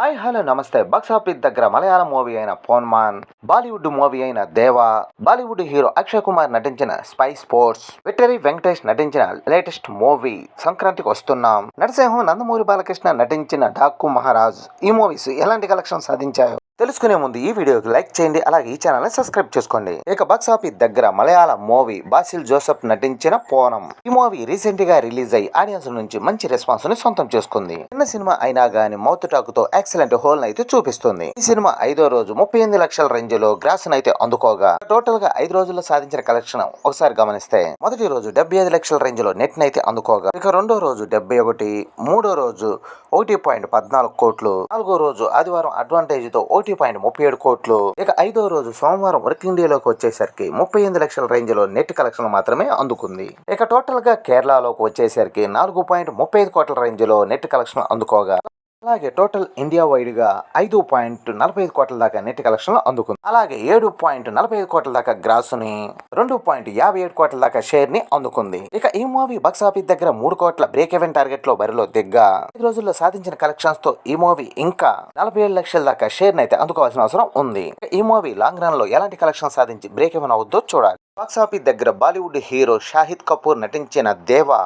Hi hello నమస్తే box office దగ్గర Malayalam movie అయిన పోన్మాన్ బాలీవుడ్ మూవీ అయిన దేవా బాలీవుడ్ హీరో అక్షయ్ కుమార్ నటించిన స్పై స్పోర్ట్స్ విక్టరీ వెంకటేష్ నటించిన లేటెస్ట్ మూవీ సంక్రాంతికి వస్తున్నాం. నరసింహం నందమూరి బాలకృష్ణ నటించిన డాకు మహారాజ్ ఈ మూవీస్ ఎలాంటి కలెక్షన్ సాధించాయో? తెలుసుకునే ముందు ఈ వీడియోకి లైక్ చేయండి అలాగే ఈ ఛానల్ని సబ్స్క్రైబ్ చేసుకోండి. ఇక బాక్స్ ఆఫీస్ దగ్గర మలయాళ మూవీ బాసిల్ జోసెఫ్ నటించిన పోనం. ఈ మూవీ రీసెంట్గా రిలీజ్ అయ్యి ఆడియన్స్ నుంచి మంచి రెస్పాన్స్ని సొంతం చేసుకుంది. చిన్న సినిమా అయినా గానీ మౌత్ టాక్తో ఎక్సలెంట్ హోల్ అయితే చూపిస్తుంది. ఈ సినిమా ఐదో రోజు ముప్పై ఎనిమిది లక్షల రేంజ్లో గ్రాస్ అయితే అందుకోగా. టోటల్గా ఐదు రోజుల్లో సాధించిన కలెక్షన్ ఒకసారి గమనిస్తే మొదటి రోజు డెబ్బై ఐదు లక్షల రేంజ్లో నెట్ అయితే అందుకోగా. ఇక రెండో రోజు డెబ్బై ఒకటి మూడో రోజు ఒకటి పాయింట్ పద్నాలుగు కోట్లు నాలుగో రోజు ఆదివారం అడ్వాంటేజ్తో ఒకటి పాయింట్ ముప్పై ఏడు కోట్లు. ఇక ఐదో రోజు సోమవారం వర్కింగ్ డే లోకి వచ్చేసరికి ముప్పై ఎనిమిది లక్షల రేంజ్లో నెట్ కలెక్షన్ మాత్రమే అందుకుంది. ఇక టోటల్గా కేరళలోకి వచ్చేసరికి నాలుగు పాయింట్ ముప్పై ఐదు కోట్ల రేంజ్లో నెట్ కలెక్షన్ అందుకోగా అలాగే టోటల్ ఇండియా వైడ్గా ఐదు పాయింట్ నలభై ఐదు కోట్ల దాకా నెట్ కలెక్షన్ అందుకుంది. అలాగే ఏడు పాయింట్ నలభై ఐదు కోట్ల దాకా గ్రాస్ని రెండు పాయింట్ యాభై ఏడు కోట్ల దాకా షేర్ని అందుకుంది. ఇక ఈ మూవీ బాక్స్ ఆఫీస్ దగ్గర మూడు కోట్ల బ్రేక్ ఎవెన్ టార్గెట్లో బరిలో దిగ్గా ఈ రోజుల్లో సాధించిన కలెక్షన్స్తో ఈ మూవీ ఇంకా నలభై ఏడు లక్షల దాకా షేర్ అయితే అందుకోవాల్సిన అవసరం ఉంది. ఈ మూవీ లాంగ్ రన్లో ఎలాంటి కలెక్షన్ సాధించి బ్రేక్ ఎవెన్ అవుద్దో చూడాలి. బాక్స్ ఆఫీస్ దగ్గర బాలీవుడ్ హీరో షాహిద్ కపూర్ నటించిన దేవా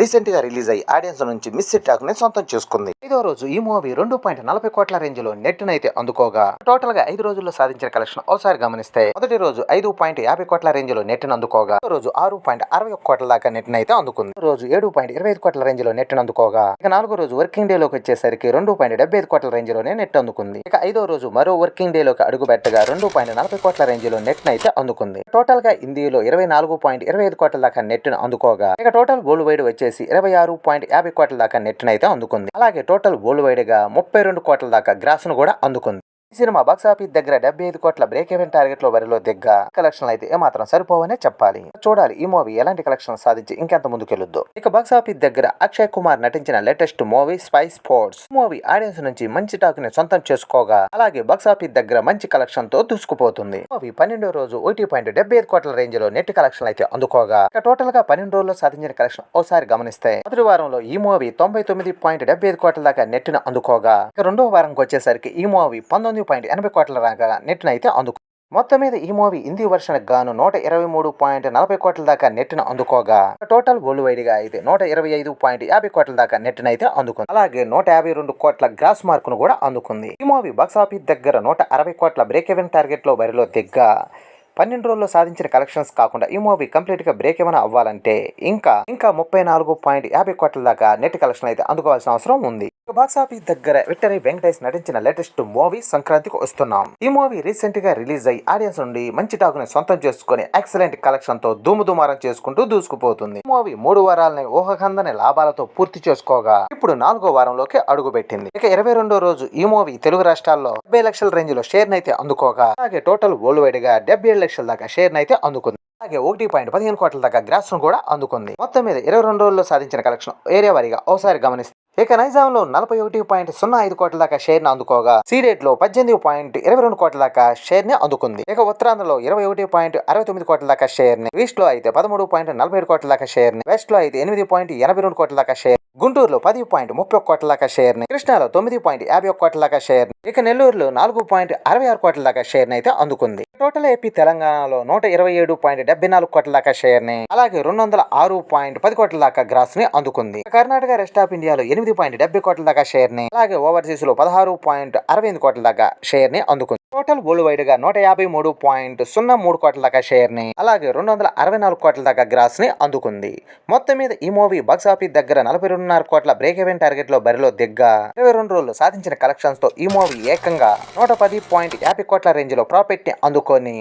రీసెంట్గా రిలీజ్ అయ్యి ఆడియన్స్ నుంచి మిస్ టాక్ని సొంతం చేసుకుంది. ఐదో రోజు ఈ మూవీ రెండు పాయింట్ నలభై కోట్ల రేంజ్లో నెట్ అయితే అందుకోగా. టోటల్గా ఐదు రోజుల్లో సాధించిన కలెక్షన్ ఒకసారి గమనిస్తే మొదటి రోజు ఐదు పాయింట్ యాభై కోట్ల రేంజ్లో నెట్ అందుకోగా రోజు ఆరు పాయింట్ అరవై ఒక కోట్ల దాకా నెట్ అయితే అందుకుంది రోజు ఏడు పాయింట్ ఇరవై ఐదు కోట్ల రేంజ్లో నెట్ అందుకోగా. ఇక నాలుగో రోజు వర్కింగ్ డే లోకి వచ్చేసరికి రెండు పాయింట్ డెబ్బై ఐదు కోట్ల రేంజ్లోనే నెట్ అందుకుంది. ఇక ఐదో రోజు మరో వర్కింగ్ డే లోకి అడుగు పెట్టగా రెండు పాయింట్ నలభై కోట్ల రేంజ్లో నెట్ అయితే అందుకుంది. టోటల్గా ఇండియాలో ఇరవై నాలుగు పాయింట్ ఇరవై ఐదు కోట్ల దాకా నెట్ను అందుకోగా. ఇక టోటల్ వరల్డ్ వైడ్ వచ్చేసి ఇరవై ఆరు పాయింట్ యాభై కోట్ల దాకా నెట్ అయితే అందుకుంది. అలాగే టోటల్ వరల్డ్ వైడ్గా ముప్పై రెండు కోట్ల దాకా గ్రాస్ను కూడా అందుకుంది. సినిమా బాక్సాఫీస్ దగ్గర డెబ్బై ఐదు కోట్ల బ్రేక్ ఈవెన్ టార్గెట్లో వరిలో దిగ్గ. కలెక్షన్ అయితే ఏమాత్రం సరిపోవనే చెప్పాలి. చూడాలి ఈ మూవీ ఎలాంటి కలెక్షన్ సాధించి ఇంకెంత ముందుకెళ్ళొద్దు ఇక బాక్సాఫీస్ దగ్గర అక్షయ్ కుమార్ నటించిన latest movie spy sports movie audience నుంచి మంచి టాక్ని సొంతం చేసుకోగా. అలాగే బాక్సాఫీస్ దగ్గర మంచి కలెక్షన్తో దూసుకుపోతుంది. మూవీ పన్నెండో రోజు ఒకటి పాయింట్ డెబ్బై ఐదు కోట్ల రేంజ్లో నెట్ కలెక్షన్ అయితే అందుకోగా. ఇక టోటల్గా పన్నెండు రోజుల్లో సాధించిన కలెక్షన్ ఒకసారి గమనిస్తే మొదటి వారంలో ఈ మూవీ తొంభై తొమ్మిది పాయింట్ డెబ్బై ఐదు కోట్ల దాకా నెట్ను అందుకోగా. ఇక రెండో వారంకి వచ్చేసరికి ఈ మూవీ పంతొమ్మిది పాయింట్ ఎనభై కోట్ల దాకా నెట్ అయితే అందుకు మొత్తం మీద ఈ మూవీ హిందీ వర్షన్ గాను నూట ఇరవై మూడు పాయింట్ నలభై కోట్ల దాకా నెట్ అందుకోగా టోటల్ వరల్డ్ వైడ్గా అయితే నూట ఇరవై ఐదు పాయింట్ యాభై కోట్ల దాకా నెట్ అయితే అందుకుంది. అలాగే నూట యాభై రెండు కోట్ల గ్రాస్ మార్క్ను కూడా అందుకుంది. ఈ మూవీ బాక్సాఫీస్ దగ్గర నూట అరవై కోట్ల బ్రేక్ ఎవెన్ టార్గెట్లో బరిలో దిగ్గా పన్నెండు రోజుల్లో సాధించిన కలెక్షన్స్ కాకుండా ఈ మూవీ కంప్లీట్గా బ్రేక్ ఏమైనా అవ్వాలంటే ఇంకా ఇంకా ముప్పై నాలుగు పాయింట్ యాభై కోట్ల దాకా నెట్ కలెక్షన్ అయితే అందుకోవాల్సిన అవసరం ఉంది. బాక్స్ ఆఫీస్ దగ్గర విక్టరీ వెంకటేష్ నటించిన లేటెస్ట్ మూవీ సంక్రాంతికి వస్తున్నాం. ఈ మూవీ రీసెంట్గా రిలీజ్ అయ్యి ఆడియన్స్ నుండి మంచి టాక్ని సొంతం చేసుకుని ఎక్సలెంట్ కలెక్షన్తో దుమ్ము దుమారం చేసుకుంటూ దూసుకుపోతుంది. మూవీ మూడు వారాలని ఊహకందని లాభాలతో పూర్తి చేసుకోగా ఇప్పుడు నాలుగో వారంలోకి అడుగు పెట్టింది ఇక ఇరవై రెండో రోజు ఈ మూవీ తెలుగు రాష్ట్రాల్లో డెబ్బై లక్షల రేంజ్లో షేర్ నైతే అందుకోగా అలాగే టోటల్ వరల్డ్ వైడ్గా డెబ్బై లక్షల దాకా షేర్ నైతే అందుకుంది. అలాగే ఒకటి పాయింట్ పదిహేను కోట్ల దాకా గ్రాస్ను కూడా అందుకుంది. మొత్తం మీద ఇరవై రెండు రోజుల్లో సాధించిన కలెక్షన్ ఏరియా వారీగా ఒకసారి గమనిస్తే ఇక నైజాంలో నలభై ఒకటి పాయింట్ సున్నా ఐదు కోట్ల దాకా షేర్ అందుకోగా సీడేట్లో పద్దెనిమిది పాయింట్ ఇరవై రెండు కోట్ల దాకా షేర్ని అందుకుంది. ఇక ఉత్తరాంధ్రలో ఇరవై ఒకటి పాయింట్ అరవై తొమ్మిది కోట్ల దాకా షేర్ని ఈస్ట్లో అయితే పదమూడు పాయింట్ నలభై ఏడు కోట్ల దాకా షేర్ని వెస్ట్లో అయితే ఎనిమిది పాయింట్ ఎనభై రెండు కోట్ల దాకా షేర్ గుంటూరులో పది పాయింట్ ముప్పై ఒక్క కోట్ల దాకా షేర్ని కృష్ణాలో తొమ్మిది పాయింట్ యాభై ఒక్క కోట్ల దాకా షేర్ ఇక నెల్లూరులో నాలుగు పాయింట్ అరవై ఆరు కోట్ల దాకా షేర్ని అయితే అందుకుంది. టోటల్ ఏపీ తెలంగాణలో నూట ఇరవై ఏడు పాయింట్ డెబ్బై నాలుగు కోట్ల దాకా షేర్ని అలాగే రెండు వందల ఆరు పాయింట్ పది కోట్ల దాకా గ్రాస్ని అందుకుంది. కర్ణాటక రెస్ట్ ఆఫ్ ఇండియాలో ఎనిమిది పాయింట్ డెబ్బై కోట్ల దాకా షేర్ని అలాగే ఓవర్సీస్లో పదహారు పాయింట్ అరవై ఎనిమిది కోట్ల దాకా షేర్ని అందుకుంది. టోటల్ వరల్డ్ వైడ్గా నూట యాభై మూడు పాయింట్ సున్నా మూడు కోట్ల దాకా షేర్ని అలాగే రెండు వందల అరవై నాలుగు కోట్ల దాకా గ్రాస్ని అందుకుంది. మొత్తం మీద ఈ మూవీ బాక్స్ ఆఫీస్ దగ్గర నలభై రెండున్నర కోట్ల బ్రేక్ ఈవెన్ టార్గెట్లో బరిలో దిగ్గా. ఇరవై రెండు రోజులు సాధించిన కలెక్షన్స్తో ఈ మూవీ ఏకంగా నూట పది పాయింట్ యాభై కోట్ల రేంజ్లో ప్రాఫిట్ని అందుకొని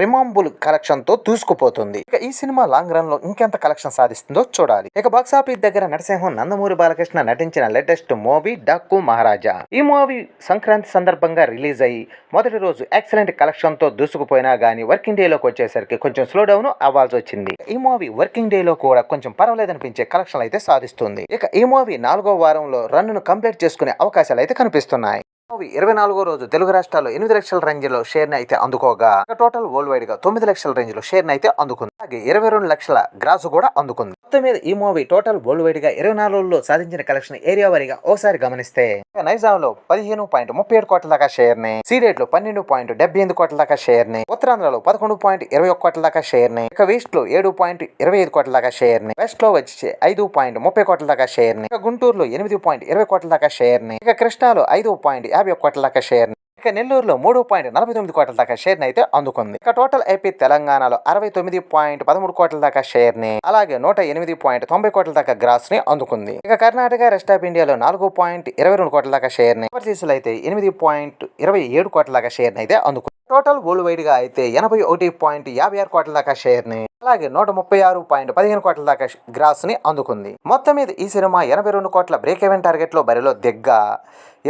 రిమాంబుల్ కలెక్షన్తో దూసుకుపోతుంది. ఇక ఈ సినిమా లాంగ్ రన్లో ఇంకెంత కలెక్షన్ సాధిస్తుందో చూడాలి. ఇక బాక్స్ ఆఫీస్ దగ్గర నరసింహం నందమూరి బాలకృష్ణ నటించిన లేటెస్ట్ మూవీ డక్కు మహారాజా. ఈ మూవీ సంక్రాంతి సందర్భంగా రిలీజ్ అయ్యి మొదటి రోజు ఎక్సలెంట్ కలెక్షన్తో దూసుకుపోయినా కానీ వర్కింగ్ డేలోకి వచ్చేసరికి కొంచెం స్లో డౌన్ అవ్వాల్సి వచ్చింది. ఈ మూవీ వర్కింగ్ డే లో కూడా కొంచెం పర్వాలేదనిపించే కలెక్షన్ అయితే సాధిస్తుంది. ఇక ఈ మూవీ నాలుగో వారంలో రన్ను కంప్లీట్ చేసుకునే అవకాశాలు అయితే కనిపిస్తున్నాయి. మూవీ ఇరవై నాలుగో రోజు తెలుగు రాష్ట్రాల్లో ఎనిమిది లక్షల రేంజ్లో షేర్ని అయితే అందుకోగా. టోటల్ వరల్డ్ వైడ్గా తొమ్మిది లక్షల రేంజ్లో షేర్ని అయితే అందుకుంది. అలాగే ఇరవై రెండు లక్షల గ్రాస్ కూడా అందుకుంది. మొత్తం మీద ఈ మూవీ టోటల్ వరల్డ్ వైడ్గా ఇరవై నాలుగులో సాధించిన కలెక్షన్ ఏరియా వారీగా ఒకసారి గమనిస్తే నైజాం లో పదిహేను పాయింట్ ముప్పై ఏడు కోట్ల దాకా షేర్ని సీరేట్లో పన్నెండు పాయింట్ డెబ్బై ఎనిమిది కోట్ల దాకా షేర్ని ఉత్తరాంధ్రలో పదకొండు పాయింట్ ఇరవై ఒక్క కోట్ల దాకా షేర్ని ఇక వెస్ట్లో ఏడు పాయింట్ ఇరవై ఐదు కోట్ల దాకా షేర్ని వెస్ట్లో వచ్చి ఐదు పాయింట్ ముప్పై కోట్ల దాకా షేర్ని ఇక గుంటూరులో ఎనిమిది పాయింట్ ఇరవై కోట్ల దాకా షేర్ని ఇక కృష్ణాలో ఐదు పాయింట్ యాభై కోట్ల దాకా షేర్ ఇక నెల్లూరులో మూడు పాయింట్ నలభై తొమ్మిది కోట్ల దాకా షేర్ని అయితే అందుకుంది. ఇక టోటల్ ఏపీ తెలంగాణలో అరవై తొమ్మిది పాయింట్ పదమూడు కోట్ల దాకా షేర్ని అలాగే నూట ఎనిమిది పాయింట్ తొంభై కోట్ల దాకా గ్రాస్ని అందుకుంది. ఇక కర్ణాటక రెస్ట్ ఆఫ్ ఇండియాలో నాలుగు పాయింట్ ఇరవై రెండు కోట్ల దాకా షేర్ని ఓవర్సీస్లో అయితే ఎనిమిది పాయింట్ ఇరవై ఏడు కోట్ల దాకా షేర్ని అయితే అందుకుంది టోటల్ వరల్డ్ వైడ్గా అయితే ఎనభై ఒకటి పాయింట్ యాభై ఆరు కోట్ల దాకా షేర్ని అలాగే నూట ముప్పై ఆరు పాయింట్ పదిహేను కోట్ల దాకా గ్రాస్ని అందుకుంది. మొత్తం మీద ఈ సినిమా ఎనభై రెండు కోట్ల బ్రేక్ ఎవెన్ టార్గెట్లో బరిలో దిగ్గా.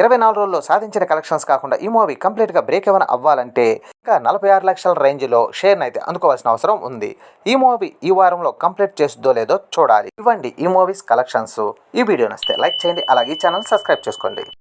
ఇరవై నాలుగు రోజుల్లో సాధించిన కలెక్షన్స్ కాకుండా ఈ మూవీ కంప్లీట్గా బ్రేక్ ఎవెన్ అవ్వాలంటే ఇంకా నలభై ఆరు లక్షల రేంజ్లో షేర్ అయితే అందుకోవాల్సిన అవసరం ఉంది. ఈ మూవీ ఈ వారంలో కంప్లీట్ చేస్తుందో లేదో చూడాలి. ఇవ్వండి ఈ మూవీస్ కలెక్షన్స్ ఈ వీడియో నస్తే లైక్ చేయండి అలాగే ఈ ఛానల్ సబ్స్క్రైబ్ చేసుకోండి.